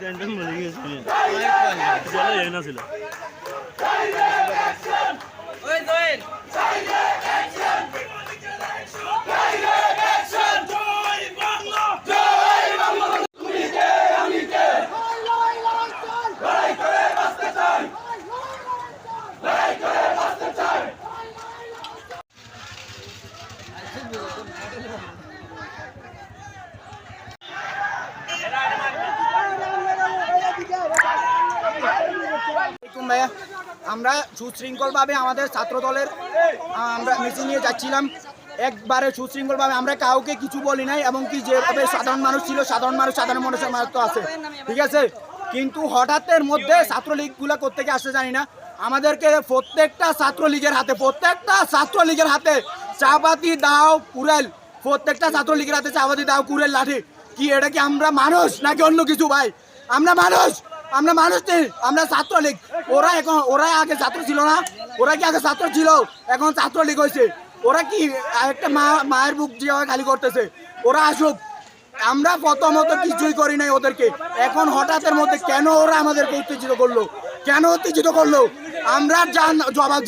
Tension মরে গেছে জলে যায় না ছিল ভাইয়া। আমরা সুশৃঙ্খলভাবে আমাদের ছাত্র দলের আমরা মিছিল নিয়ে যাচ্ছিলাম। একবারে সুশৃঙ্খলভাবে আমরা কাউকে কিছু বলি নাই এবং কি যেভাবে সাধারণ মানুষ ছিল, সাধারণ মানুষ, সাধারণ মানুষের মানুষ আছে। ঠিক আছে? কিন্তু হঠাৎের মধ্যে ছাত্রলীগগুলো কোথেকে আসতে জানি না। আমাদেরকে প্রত্যেকটা ছাত্রলীগের হাতে, প্রত্যেকটা ছাত্রলীগের হাতে চাপাতি দাও, কুড়েল। প্রত্যেকটা ছাত্রলীগের হাতে চাপাতি দাও, কুড়েল লাঠি। কি, এটা কি আমরা মানুষ নাকি অন্য কিছু ভাই? আমরা মানুষ আমরা মানুষ নেই আমরা ছাত্রলীগ ওরা এখন, ওরা আগে ছাত্র ছিল না, ওরা কি আগে ছাত্র ছিল? এখন ছাত্রলীগ হয়েছে ওরা কি একটা মা, মায়ের বুক যেভাবে খালি করতেছে? ওরা আসুক। আমরা প্রথমত কিছুই করি নাই ওদেরকে। এখন হঠাৎের মধ্যে কেন ওরা আমাদেরকে উত্তেজিত করল? কেন উত্তেজিত করল? আমরা জান জবাব